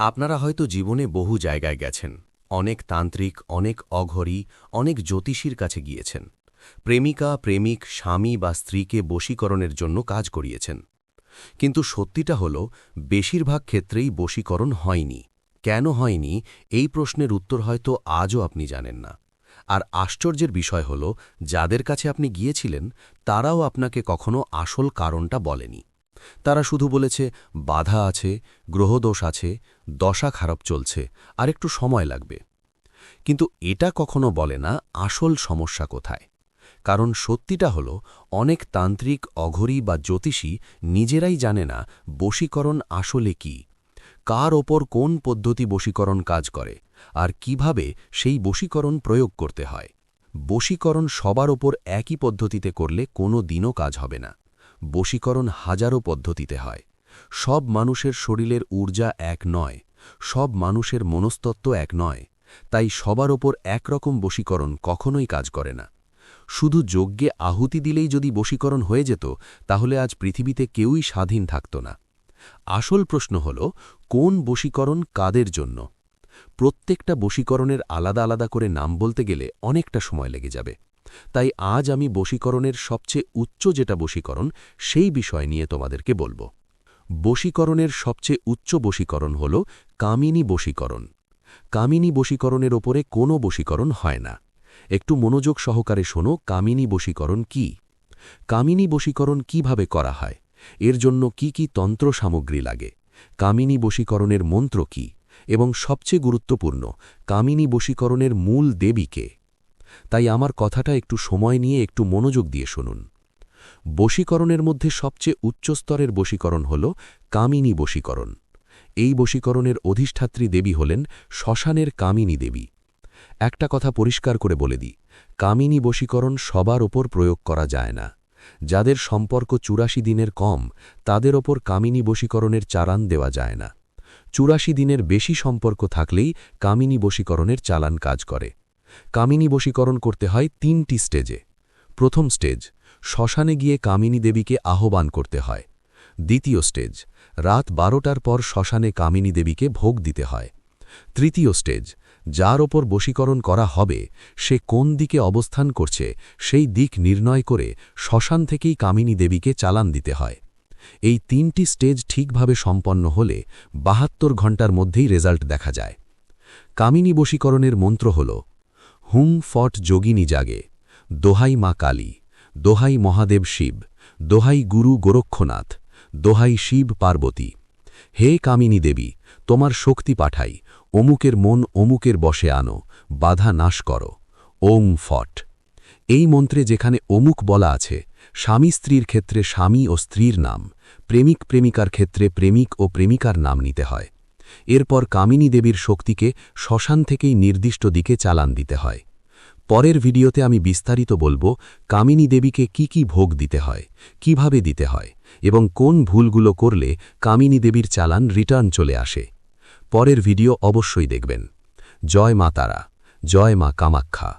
আপনারা হয়তো জীবনে বহু জায়গায় গেছেন, অনেক তান্ত্রিক, অনেক অঘরী, অনেক জ্যোতিষীর কাছে গিয়েছেন। প্রেমিকা, প্রেমিক, স্বামী বা স্ত্রীকে বশীকরণের জন্য কাজ করিয়েছেন। কিন্তু সত্যিটা হল, বেশিরভাগ ক্ষেত্রেই বশীকরণ হয়নি। কেন হয়নি? এই প্রশ্নের উত্তর হয়তো আজও আপনি জানেন না। আর আশ্চর্যের বিষয় হল, যাদের কাছে আপনি গিয়েছিলেন, তারাও আপনাকে কখনো আসল কারণটা বলেনি। তারা শুধু বলেছে, বাধা আছে, গ্রহদোষ আছে, দশা খারাপ চলছে আর একটু সময় লাগবে। কিন্তু এটা কখনো বলে না আসল সমস্যা কোথায়। কারণ সত্যিটা হল, অনেক তান্ত্রিক, অঘরী বা জ্যোতিষী নিজেরাই জানে না বশীকরণ আসলে কি, কার ওপর কোন পদ্ধতি বশীকরণ কাজ করে, আর কীভাবে সেই বশীকরণ প্রয়োগ করতে হয়। বশীকরণ সবার ওপর একই পদ্ধতিতে করলে কোনো দিনও কাজ হবে না। বশীকরণ হাজারো পদ্ধতিতে হয়। সব মানুষের শরীরের ঊর্জা এক নয়, সব মানুষের মনস্তত্ত্ব এক নয়, তাই সবার ওপর একরকম বশীকরণ কখনোই কাজ করে না। শুধু যজ্ঞে আহুতি দিলেই যদি বশীকরণ হয়ে যেত, তাহলে আজ পৃথিবীতে কেউই স্বাধীন থাকত না। আসল প্রশ্ন হল, কোন বশীকরণ কাদের জন্য? প্রত্যেকটা বশীকরণের আলাদা আলাদা করে নাম বলতে গেলে অনেকটা সময় লেগে যাবে। তাই আজ আমি বশীকরণের সবচেয়ে উচ্চ যেটা বশীকরণ, সেই বিষয় নিয়ে তোমাদেরকে বলব। বশীকরণের সবচেয়ে উচ্চ বশীকরণ হল কামিনী বশীকরণ। কামিনী বশীকরণের ওপরে কোনো বশীকরণ হয় না। একটু মনোযোগ সহকারে শোনো, কামিনী বশীকরণ কি? কামিনী বশীকরণ কীভাবে করা হয়? এর জন্য কি কি তন্ত্র সামগ্রী লাগে? কামিনী বশীকরণের মন্ত্র কি? এবং সবচেয়ে গুরুত্বপূর্ণ, কামিনী বশীকরণের মূল দেবীকে তাই আমার কথাটা একটু সময় নিয়ে একটু মনোযোগ দিয়ে শুনুন। বশীকরণের মধ্যে সবচেয়ে উচ্চস্তরের বশীকরণ হল কামিনী বশীকরণ। এই বশীকরণের অধিষ্ঠাত্রী দেবী হলেন শ্মশানের কামিনী দেবী। একটা কথা পরিষ্কার করে বলে দিই, কামিনী বশীকরণ সবার ওপর প্রয়োগ করা যায় না। যাদের সম্পর্ক চুরাশি দিনের কম, তাদের ওপর কামিনী বশীকরণের চালান দেওয়া যায় না। চুরাশি দিনের বেশি সম্পর্ক থাকলেই কামিনী বশীকরণের চালান কাজ করে। কামিনী বশীকরণ করতে হয় তিনটি স্টেজে। প্রথম স্টেজ, শ্মশানে গিয়ে কামিনী দেবীকে আহ্বান করতে হয়। দ্বিতীয় স্টেজ, রাত বারোটার পর শ্মশানে কামিনী দেবীকে ভোগ দিতে হয়। তৃতীয় স্টেজ, যার ওপর বশীকরণ করা হবে, সে কোন দিকে অবস্থান করছে, সেই দিক নির্ণয় করে শ্মশান থেকেই কামিনী দেবীকে চালান দিতে হয়। এই তিনটি স্টেজ ঠিকভাবে সম্পন্ন হলে বাহাত্তর ঘণ্টার মধ্যেই রেজাল্ট দেখা যায়। কামিনী বশীকরণের মন্ত্র হল হুম ফট যোগিনী জাগে, দোহাই মা কালী, দোহাই মহাদেব শিব, দোহাই গুরু গোরক্ষনাথ, দোহাই শিব পার্বতী। হে কামিনী দেবী, তোমার শক্তি পাঠাই, অমুকের মন অমুকের বসে আনো, বাধা নাশ করো, ওম ফট। এই মন্ত্রে যেখানে অমুক বলা আছে, স্বামী স্ত্রীর ক্ষেত্রে স্বামী ও স্ত্রীর নাম, প্রেমিক প্রেমিকার ক্ষেত্রে প্রেমিক ও প্রেমিকার নাম নিতে হয়। এরপর কামিনী দেবীর শক্তিকে শ্মশান থেকেই নির্দিষ্ট দিকে চালান দিতে হয়। পরের ভিডিওতে আমি বিস্তারিত বলব কামিনী দেবীকে কি কি ভোগ দিতে হয়, কীভাবে দিতে হয় এবং কোন ভুলগুলো করলে কামিনী দেবীর চালান রিটার্ন চলে আসে। পরের ভিডিও অবশ্যই দেখবেন। জয় মা তারা, জয় মা কামাক্ষা